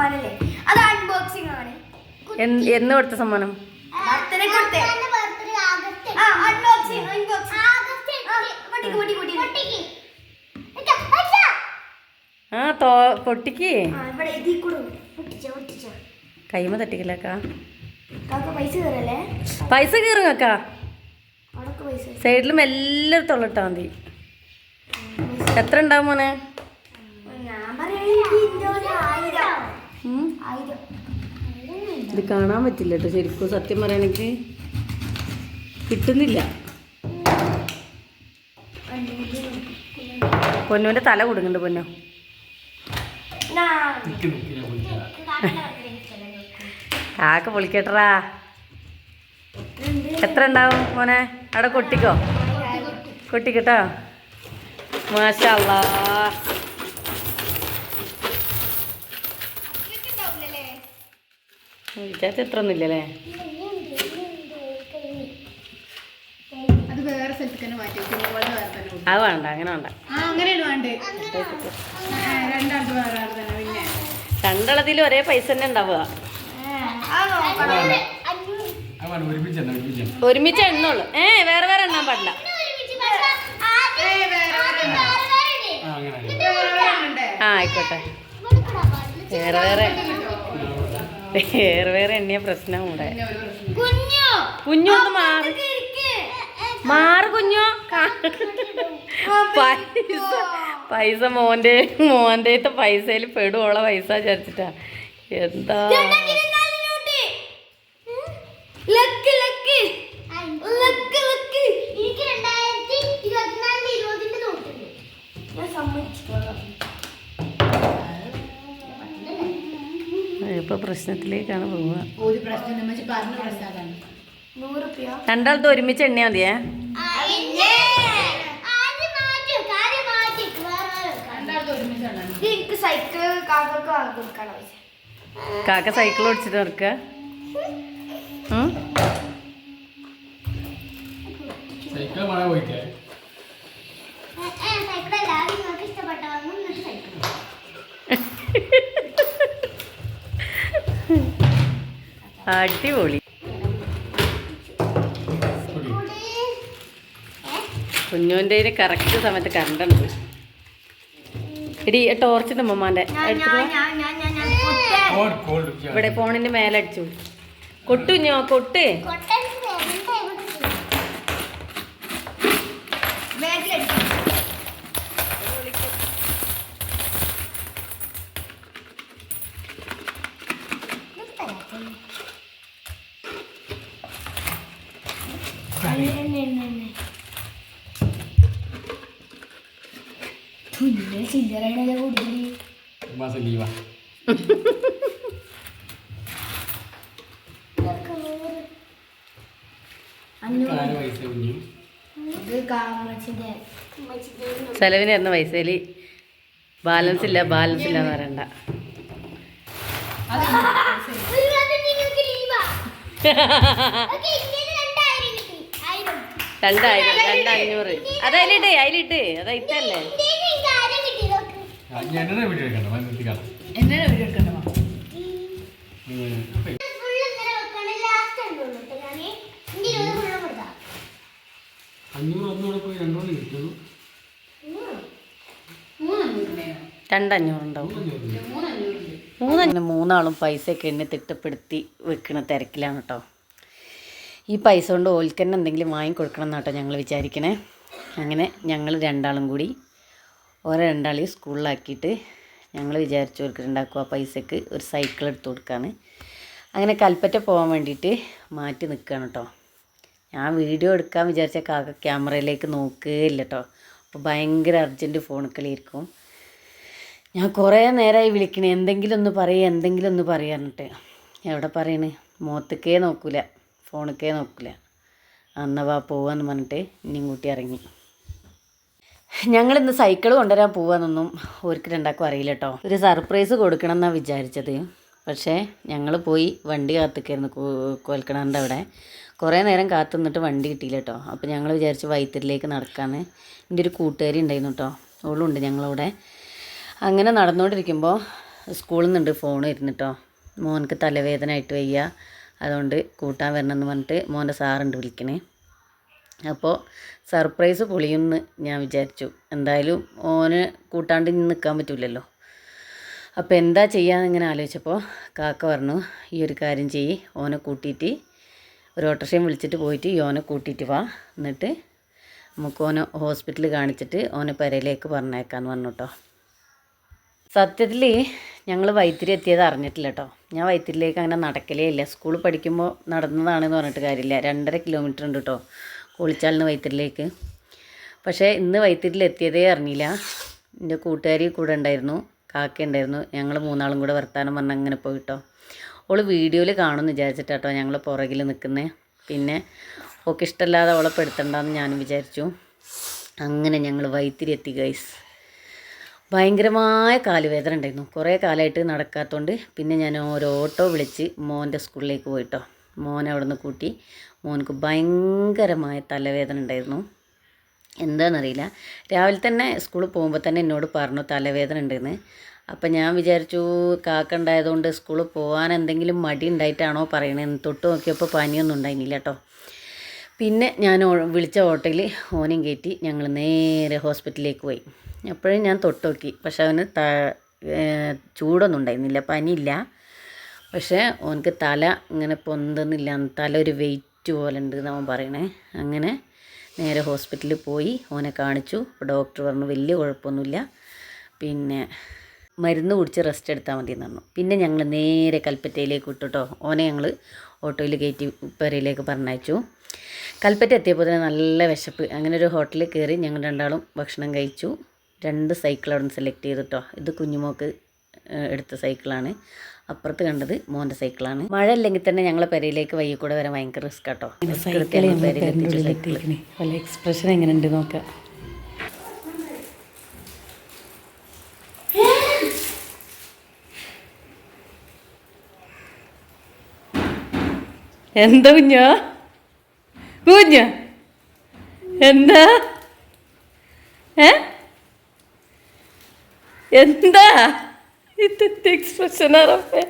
സമ്മാനല്ലേ? അത് അൺബോക്സിംഗ് ആണ്. എന്ന് കൊടുത്ത സമ്മാനം? ബർത്ത്ഡേ കൊടുത്തേ. ആ അൺബോക്സിംഗ് അൺബോക്സിംഗ് പൊട്ടിക്ക് പൊട്ടിക്ക് പൊട്ടിക്ക് ആ തോ പൊട്ടിക്ക് കൈമ തട്ടിക്കില്ലക്കാ പൈസ കീറും അക്കാ സൈഡിലും എല്ലാം തൊള്ളിട്ടാ മതി. എത്ര ഉണ്ടാവും മോനെ? ഇത് കാണാൻ പറ്റില്ല കേട്ടോ. ശരിക്കും സത്യം പറയണെങ്കിൽ കിട്ടുന്നില്ല. പൊന്നുവിന്റെ തല കൊടുക്കുന്നുണ്ട് പൊന്നു. കാക്ക പൊളിക്കട്ടറാ എത്ര ഉണ്ടാവും മോനെ? അവിടെ കൊട്ടിക്കോ? കൊട്ടിക്കട്ടോ? മാഷല്ലാ വിചാരിച്ച എത്ര ഒന്നുമില്ലല്ലേ അത് വേറെ സ്ഥലത്തേക്ക് തന്നെ മാറ്റി കുഞ്ഞുപോലെ വേറെ തന്നെ കൊടുക്കും. അത് വേണ്ട അങ്ങനെ വേണ്ട. ആ അങ്ങനെയാണ് വേണ്ടേ ആ, രണ്ടാൾക്ക് വേറെ ആൾ തന്നെ പിന്നെ. ഒരേ പൈസ തന്നെ ഉണ്ടാവുക. ഒരുമിച്ച് എണ്ണുള്ളൂ. ഏ വേറെ വേറെ എണ്ണാൻ പാടില്ല. ആ ആയിക്കോട്ടെ. വേറെ വേറെ വേറെ വേറെ എണ്ണിയ പ്രശ്നം കൂടെ കുഞ്ഞു? ഒന്ന് മാറി. മാറ് കുഞ്ഞു. പൈസ പൈസ മോന്റെ മോന്റെ പൈസയിൽ പെടുവോള പൈസ വിചാരിച്ചിട്ടാ. എന്താ? Luck luck. അതാണ് പ്രശ്നത്തിലേക്കാണ് പോവുക. രണ്ടാളത്ത് ഒരുമിച്ച് എണ്ണ മതിയേ കാക്ക സൈക്കിൾ ഓടിച്ചിട്ട് നടക്കുക ഉം? സൈക്കിൾ മഴ പോയിട്ടേ. അടിപൊളി കുഞ്ഞുവിന്റെ കറക്റ്റ് സമയത്ത് കണ്ടുണ്ട് പോയി ടോർച്ച് ടോർച്ചിന്റെ ഉമ്മമാന്റെ ഇവിടെ ഫോണിന്റെ മേലെ അടിച്ചു കൊട്ടു കുഞ്ഞോ കൊട്ട് ചില്ലറയുടെ കൂടുതൽ മാസം ലീവാ ആര് പൈസ കുഞ്ഞു ഇത് കാമച്ചിന്റെ. ചെലവിന് തരുന്ന പൈസയിൽ ബാലൻസ് ഇല്ല ബാലൻസ് ഇല്ല എന്ന് പറയണ്ട. രണ്ടായിരം രണ്ടഞ്ഞൂറ് അത് അതിലിട്ട് അതിലിട്ട്. അത് ഇട്ടല്ലേ? എന്നെ വീട്ടിൽ എടുക്കണ്ട വന്നിട്ട് എന്നാണ് വീഡിയോ എടുക്കണ്ടോ അഞ്ഞൂറ് ഒന്നുകൂടെ പോയി രണ്ടഞ്ഞൂറുണ്ടാവും. മൂന്നഞ്ഞൂറ്. മൂന്നാളും പൈസയൊക്കെ എന്നെ തിട്ടപ്പെടുത്തി വെക്കണ തിരക്കിലാണ് കേട്ടോ ഈ പൈസ കൊണ്ട് ഓൽക്കന്നെ എന്തെങ്കിലും വാങ്ങിക്കൊടുക്കണം എന്നാട്ടോ ഞങ്ങൾ വിചാരിക്കണേ. അങ്ങനെ ഞങ്ങൾ രണ്ടാളും കൂടി ഓരോ രണ്ടാളെയും സ്കൂളിലാക്കിയിട്ട് ഞങ്ങൾ വിചാരിച്ചു ഓർക്ക് ഉണ്ടാക്കുക പൈസക്ക് ഒരു സൈക്കിൾ എടുത്തു കൊടുക്കാന്ന്. അങ്ങനെ കൽപ്പറ്റ പോകാൻ വേണ്ടിയിട്ട് മാറ്റി നിൽക്കുകയാണ് കേട്ടോ ഞാൻ വീഡിയോ എടുക്കാൻ വിചാരിച്ച കാക്ക ക്യാമറയിലേക്ക് നോക്കുകയില്ല കേട്ടോ അപ്പോൾ ഭയങ്കര അർജന്റ് ഫോൺ കളിയിരിക്കും ഞാൻ കുറേ നേരമായി വിളിക്കണേ. എന്തെങ്കിലും ഒന്ന് പറയുക എന്തെങ്കിലും ഒന്ന് പറയാനിട്ട് എവിടെ പറയണ്? മുഖത്തേക്കേ നോക്കൂല. ഫോണിക്കേ നോക്കൂല. അന്നവാ പോവാന്ന് പറഞ്ഞിട്ട് ഇനിയും കൂട്ടി ഇറങ്ങി. ഞങ്ങളിന്ന് സൈക്കിൾ കൊണ്ടുവരാൻ പോവാന്നൊന്നും ഓർക്ക് രണ്ടാക്കും അറിയില്ല കേട്ടോ ഒരു സർപ്രൈസ് കൊടുക്കണം എന്നാണ് വിചാരിച്ചത്. പക്ഷേ ഞങ്ങൾ പോയി വണ്ടി കാത്തിക്കായിരുന്നു കോൽക്കണാന്റെ അവിടെ. കുറേ നേരം കാത്തു നിന്നിട്ട് വണ്ടി കിട്ടിയില്ല കേട്ടോ അപ്പോൾ ഞങ്ങൾ വിചാരിച്ച് വൈത്തിരിലേക്ക് നടക്കാമെന്ന് എന്റെ ഒരു കൂട്ടുകാരി ഉണ്ടായിരുന്നു കേട്ടോ അവളുണ്ട് ഞങ്ങളവിടെ. അങ്ങനെ നടന്നുകൊണ്ടിരിക്കുമ്പോൾ സ്കൂളിൽ നിന്നുണ്ട് ഫോൺ ഇരുന്നിട്ടോ മോനക്ക് തലവേദന ആയിട്ട് വയ്യ. അതുകൊണ്ട് കൂട്ടാൻ വരണമെന്ന് പറഞ്ഞിട്ട് മോന്റെ സാറുണ്ട് വിളിക്കണേ. അപ്പോൾ സർപ്രൈസ് പൊളിയുമെന്ന് ഞാൻ വിചാരിച്ചു. എന്തായാലും ഓന് കൂട്ടാണ്ട് ഇനി നിൽക്കാൻ പറ്റില്ലല്ലോ അപ്പോൾ എന്താ ചെയ്യാന്ന് ഇങ്ങനെ ആലോചിച്ചപ്പോൾ കാക്ക പറഞ്ഞു ഈ ഒരു കാര്യം ചെയ്യ് ഓനെ കൂട്ടിയിട്ട് ഒരു ഓട്ടോറിക്ഷയും വിളിച്ചിട്ട് പോയിട്ട് ഈ ഓനെ കൂട്ടിയിട്ട് വാ. എന്നിട്ട് നമുക്ക് ഓനെ ഹോസ്പിറ്റലിൽ കാണിച്ചിട്ട് ഓനെ പെരയിലേക്ക് പറഞ്ഞേക്കാന്ന് പറഞ്ഞു കേട്ടോ സത്യത്തിൽ ഞങ്ങൾ വൈത്തിരി എത്തിയത് അറിഞ്ഞിട്ടില്ല കേട്ടോ ഞാൻ വൈത്തിരിയിലേക്ക് അങ്ങനെ നടക്കലേ ഇല്ല. സ്കൂളിൽ പഠിക്കുമ്പോൾ നടന്നതാണെന്ന് പറഞ്ഞിട്ട് കാര്യമില്ല. രണ്ടര കിലോമീറ്റർ ഉണ്ട് കേട്ടോ കുളിച്ചാലിന് വൈത്തിരിലേക്ക്. പക്ഷേ ഇന്ന് വൈത്തിരിയിൽ എത്തിയതേ അറിഞ്ഞില്ല. എന്റെ കൂട്ടുകാരി കൂടെ ഉണ്ടായിരുന്നു കാക്ക ഉണ്ടായിരുന്നു. ഞങ്ങൾ മൂന്നാളും കൂടെ വർത്താനം പറഞ്ഞ് അങ്ങനെ പോയിട്ടോ. ഓൾ വീഡിയോയിൽ കാണുമെന്ന് വിചാരിച്ചിട്ടാട്ടോ ഞങ്ങൾ പുറകിൽ നിൽക്കുന്നത് പിന്നെ ഓക്കെ ഇഷ്ടമല്ലാതെ അവളെ പെടുത്തണ്ടെന്ന് ഞാനും വിചാരിച്ചു. അങ്ങനെ ഞങ്ങൾ വൈത്തിരി എത്തി ഗൈസ് ഭയങ്കരമായ കാലുവേദന ഉണ്ടായിരുന്നു. കുറേ കാലമായിട്ട് നടക്കാത്തതുകൊണ്ട് പിന്നെ ഞാൻ ഓരോ ഓട്ടോ വിളിച്ച് മോന്റെ സ്കൂളിലേക്ക് പോയിട്ടോ. മോനെ അവിടെ നിന്ന് കൂട്ടി. മോനക്ക് ഭയങ്കരമായ തലവേദന ഉണ്ടായിരുന്നു. എന്താണെന്നറിയില്ല രാവിലെ തന്നെ സ്കൂളിൽ പോകുമ്പോൾ തന്നെ എന്നോട് പറഞ്ഞു തലവേദന ഉണ്ടെന്ന്. അപ്പം ഞാൻ വിചാരിച്ചു കാക്ക ഉണ്ടായതുകൊണ്ട് സ്കൂളിൽ പോകാൻ എന്തെങ്കിലും മടി ഉണ്ടായിട്ടാണോ പറയണത് തൊട്ട് നോക്കിയപ്പോൾ പനിയൊന്നും ഉണ്ടായിരുന്നില്ല കേട്ടോ. പിന്നെ ഞാൻ വിളിച്ച ഓട്ടോയിൽ ഓനും കയറ്റി ഞങ്ങൾ നേരെ ഹോസ്പിറ്റലിലേക്ക് പോയി. അപ്പോഴും ഞാൻ തൊട്ട് നോക്കി. പക്ഷെ അവന് ചൂടൊന്നും ഉണ്ടായിരുന്നില്ല പനിയില്ല. പക്ഷേ ഓനക്ക് തല ഇങ്ങനെ പൊന്തുന്നില്ല. തല ഒരു വെയിറ്റ് പോലെ ഉണ്ട് എന്നവൻ പറയണേ. അങ്ങനെ നേരെ ഹോസ്പിറ്റലിൽ പോയി ഓനെ കാണിച്ചു. ഡോക്ടർ പറഞ്ഞു വലിയ കുഴപ്പമൊന്നുമില്ല. പിന്നെ മരുന്ന് കുടിച്ച് റെസ്റ്റ് എടുത്താൽ മതി എന്ന് പറഞ്ഞു. പിന്നെ ഞങ്ങൾ നേരെ കൽപ്പറ്റയിലേക്ക് വിട്ടു കേട്ടോ ഓനെ ഞങ്ങൾ ഓട്ടോയിൽ കയറ്റി പെരയിലേക്ക് പറഞ്ഞയച്ചു. കൽപ്പറ്റ എത്തിയപ്പോൾ തന്നെ നല്ല വിശപ്പ്. അങ്ങനെ ഒരു ഹോട്ടലിൽ കയറി ഞങ്ങൾ രണ്ടാളും ഭക്ഷണം കഴിച്ചു. രണ്ട് സൈക്കിൾ അവിടെ നിന്ന് സെലക്ട് ചെയ്തിട്ടോ ഇത് കുഞ്ഞുമോക്ക് എടുത്ത സൈക്കിളാണ്. അപ്പുറത്ത് കണ്ടത് മോന്റെ സൈക്കിളാണ്. മഴ അല്ലെങ്കിൽ തന്നെ ഞങ്ങളെ പെരയിലേക്ക് വയ്യ കൂടെ വരാൻ ഭയങ്കര റിസ്ക് കേട്ടോ എക്സ്പ്രഷൻ എങ്ങനെയുണ്ട് നോക്കാം. എന്താ കുഞ്ഞോ? കുഞ്ഞോ? എന്താ? ഏ? എന്താ? ഇതെന്ത് എക്സ്പ്രഷൻ അറപ്പേ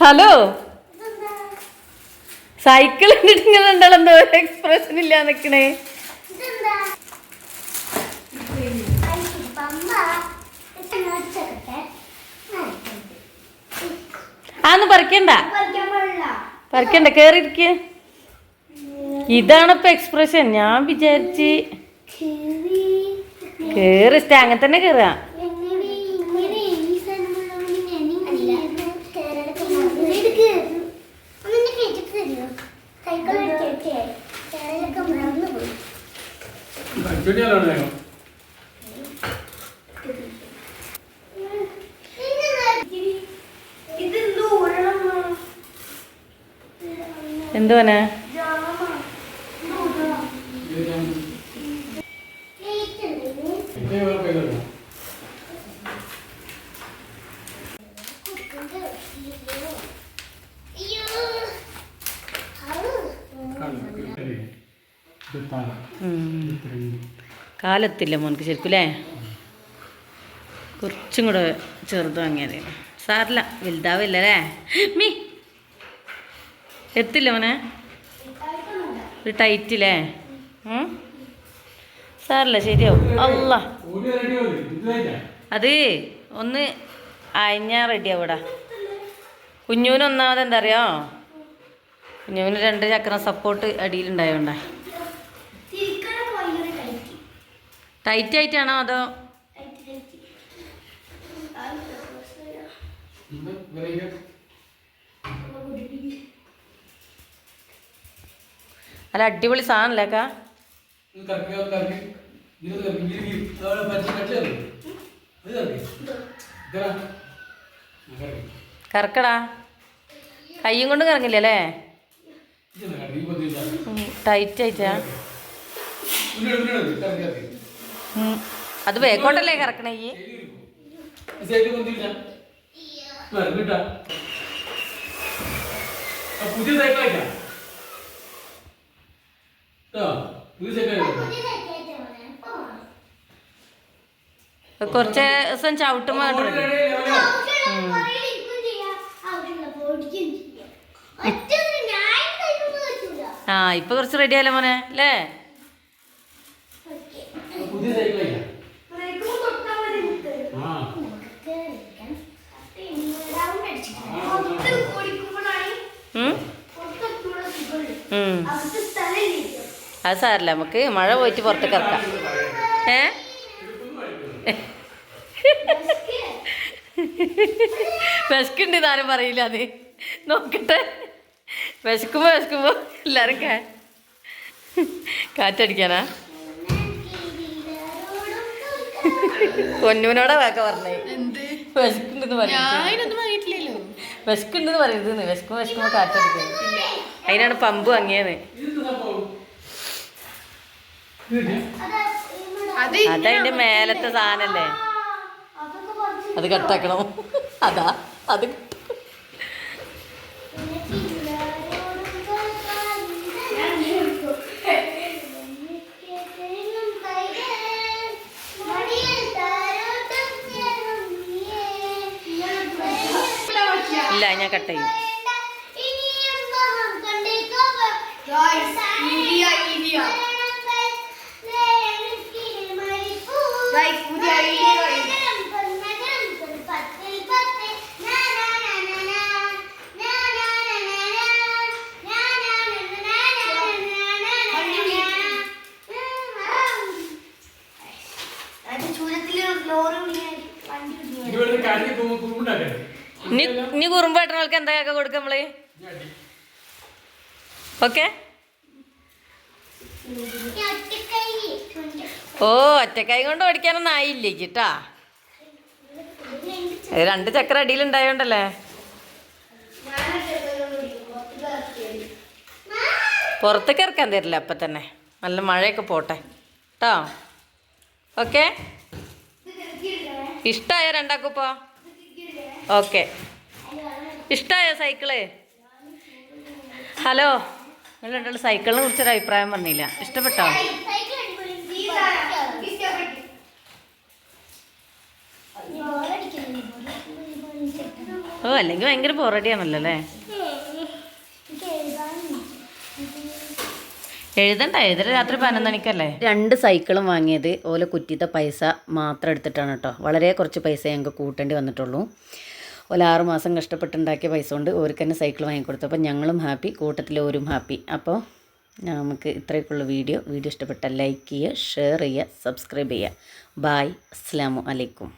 ഹലോ സൈക്കിൾ ഇട്ടിട്ടുണ്ടല്ലോ എന്തോ എക്സ്പ്രഷൻ ഇല്ല നിക്കണേ. ആന്ന് പറിക്കണ്ട. പറിക്കണ്ട കേറിയിരിക്ക. ഇതാണ് ഇപ്പൊ എക്സ്പ്രഷൻ ഞാൻ വിചാരിച്ച് കേറി. അങ്ങനെ തന്നെ കേറുക എങ്ങനെ ഇങ്ങനെ ഈ സ്ഥലമുള്ള ഞാൻ കേരളത്തിൽ ഒന്നെ കേട്ടിട്ട് തരുമോ സൈക്കിൾ കേട്ടേ കേരളൊക്കെ മറന്നു പോയി അടിപൊളിയാണ് വേഗം ഇത് ദൂരണം എന്തുവനെ Thank വേറെ പേരല്ല ഇത് തല ഇത് രണ്ട് കാലെത്തില്ല മോനക്ക് ശരിക്കും അല്ലേ കുറച്ചും കൂടെ ചെറുത് വാങ്ങിയത് സാറില്ല വലുതാവില്ല അല്ലേ മീ. എത്തില്ല മോനെ. ഒരു ടൈറ്റില്ലേ? സാറില്ല ശരിയാവും. അല്ല അത് ഒന്ന് അയഞ്ഞാ റെഡിയാവൂടാ കുഞ്ഞൂന് ഒന്നാമത് എന്താ അറിയോ? കുഞ്ഞൂന് രണ്ട് ചക്രം സപ്പോർട്ട് അടിയിലുണ്ടായോണ്ടാ തിരിക്കണം ഭയങ്കര ടൈറ്റ് ടൈറ്റ് ആയിട്ടാണോ അതോ ടൈറ്റ് ടൈറ്റ് ഇത് വേറെ അല്ല അടിപൊളി സാധനല്ലേക്കാ ഇത് കറക്കി അത് കറക്കി ഇത് കറക്കി ഇത് ഈ അവിടെ ആയിട്ടാണോ അതോ? അല്ല അടിപൊളി സാധനല്ലേ കറക്കി കറക്കടാ. കയ്യും കൊണ്ട് കറങ്ങില്ല ടൈറ്റ് ആയിട്ടാ. അത് വേക്കോട്ടല്ലേ കറക്കണേ ഈ? പുതിയ പുതിയ കുറച്ച് ദിവസം ചവിട്ട് പറ്റൂല. ആ ഇപ്പൊ കുറച്ച് റെഡി ആയാലോ മോനെ അല്ലേ. പുതിയ. ആ. അത് സാരല്ല നമുക്ക് മഴ പോയിട്ട് പുറത്തേക്ക് ഇറക്കാം. ഏ? വിശക്കുണ്ട് ഇതാരും പറയില്ല അത്. നോക്കട്ടെ. വിശക്കുമ്പോ വിശക്കുമ്പോ എല്ലാരും കാ കാറ്റടിക്കാനാ? പൊന്നുവിനോടാ വാക്ക പറഞ്ഞേ. എന്ത്? വിശക്കുണ്ടെന്ന് പറയുന്നത് വിശക്കും വിശക്കുണ്ടെന്ന് പറയുന്നത് വിശക്കുമ്പോ വിശക്കുമ്പോ കാറ്റടിക്കുന്നത് അതിനാണ് പമ്പ് വാങ്ങിയത്. അതതിന്റെ മേലത്തെ സാധനല്ലേ? അത് കട്ടാക്കണോ. അതാ അത് ഇല്ല ഞാൻ കട്ട് ചെയ്യും. ചൂരത്തിൽ ലോറി വണ്ടി വിളിക്കാൻ ഇനി കുറുമ്പ് കരഞ്ഞ് പോകുമ്പോ കൊടുക്കും ഇനി ഇനി കുറുമ്പേട്ടനൾക്ക് എന്താ കൊടുക്കാം നമ്മൾ? ഓക്കെ. ഓ ഒറ്റക്കൈ കൊണ്ട് ഓടിക്കാനൊന്നും ആയില്ലേ കേട്ടാ രണ്ട് ചക്ര അടിയിലുണ്ടായോണ്ടല്ലേ പുറത്തേക്ക് ഇറക്കാൻ തരില്ല അപ്പം തന്നെ. നല്ല മഴയൊക്കെ പോട്ടെ. കേട്ടോ? ഓക്കെ. ഇഷ്ടമായോ രണ്ടാക്കുപ്പോ ഓക്കെ. ഇഷ്ടമായോ സൈക്കിൾ? ഹലോ? നിങ്ങൾ രണ്ടുള്ള സൈക്കിളിനെ കുറിച്ചൊരു അഭിപ്രായം പറഞ്ഞില്ല. ഇഷ്ടപ്പെട്ടോ? ഓ അല്ലെങ്കിൽ ഭയങ്കര ബോറടിയാണല്ലോ അല്ലേ? എഴുതണ്ട എഴുതല രാത്രി പതിനൊന്ന് മണിക്കല്ലേ? രണ്ട് സൈക്കിളും വാങ്ങിയത് ഓല കുറ്റിത്തെ പൈസ മാത്രം എടുത്തിട്ടാണ് കേട്ടോ. വളരെ കുറച്ച് പൈസ ഞങ്ങൾക്ക് കൂട്ടേണ്ടി വന്നിട്ടുള്ളൂ. ഓല ആറ് മാസം കഷ്ടപ്പെട്ടുണ്ടാക്കിയ പൈസ കൊണ്ട് ഓർക്ക് തന്നെ സൈക്കിൾ വാങ്ങിക്കൊടുത്തു. അപ്പോൾ ഞങ്ങളും ഹാപ്പി കൂട്ടത്തിൽ ഓരും ഹാപ്പി അപ്പോൾ നമുക്ക് ഇത്രയൊക്കെയുള്ള വീഡിയോ വീഡിയോ ഇഷ്ടപ്പെട്ടാൽ ലൈക്ക് ചെയ്യുക ഷെയർ ചെയ്യുക സബ്സ്ക്രൈബ് ചെയ്യുക. ബായ് അസ്സാം അലൈക്കും.